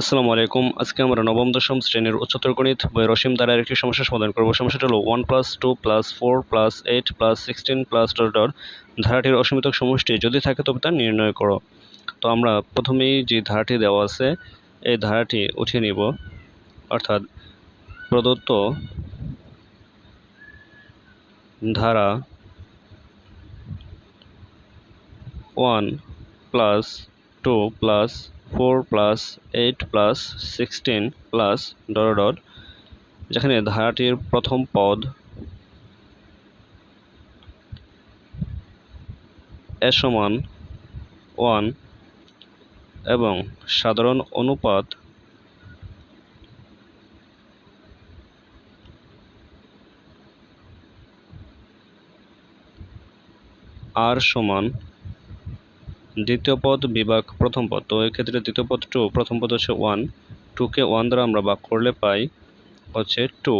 আসসালামু আলাইকুম। আজকে আমরা নবম, দশম শ্রেণির উচ্চতর গণিত বইয়ের অসীম দ্বারার একটি সমস্যা সমাধান করব। সমস্যাটা হলো one plus two plus four plus eight plus sixteen plus dot dot ধারাটির অসীমিত সমষ্টি যদি থাকে তবে তা নির্ণয় করো। তো আমরা প্রথমেই যে ধারাটি দেওয়া আছে, এই ধারাটি উঠিয়ে নিব। অর্থাৎ প্রদত্ত ধারা one plus two plus four plus eight plus sixteen plus dot dot, যেখানে ধারাটির প্রথম পদ এ সমান ওয়ান এবং সাধারণ অনুপাত আর সমান দ্বিতীয় পদ বিভাগ প্রথম পদ। তো এক্ষেত্রে দ্বিতীয় পদ টু প্রথম পদ হচ্ছে ওয়ান টুকে ওয়ান দ্বারা আমরা ভাগ করলে পাই হচ্ছে টু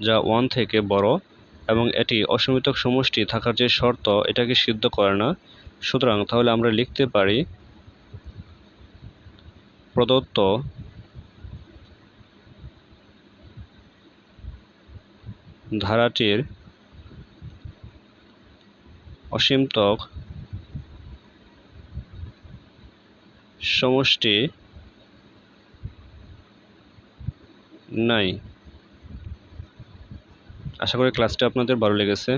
যা ওয়ান থেকে বড়, এবং এটি অসীমিত সমষ্টি থাকার যে শর্ত, এটাকে সিদ্ধ করে না। সুতরাং তাহলে আমরা লিখতে পারি প্রদত্ত ধারাটির অসীমতক সমষ্টি নাই। আশা করি ক্লাসটা আপনাদের ভালো লেগেছে।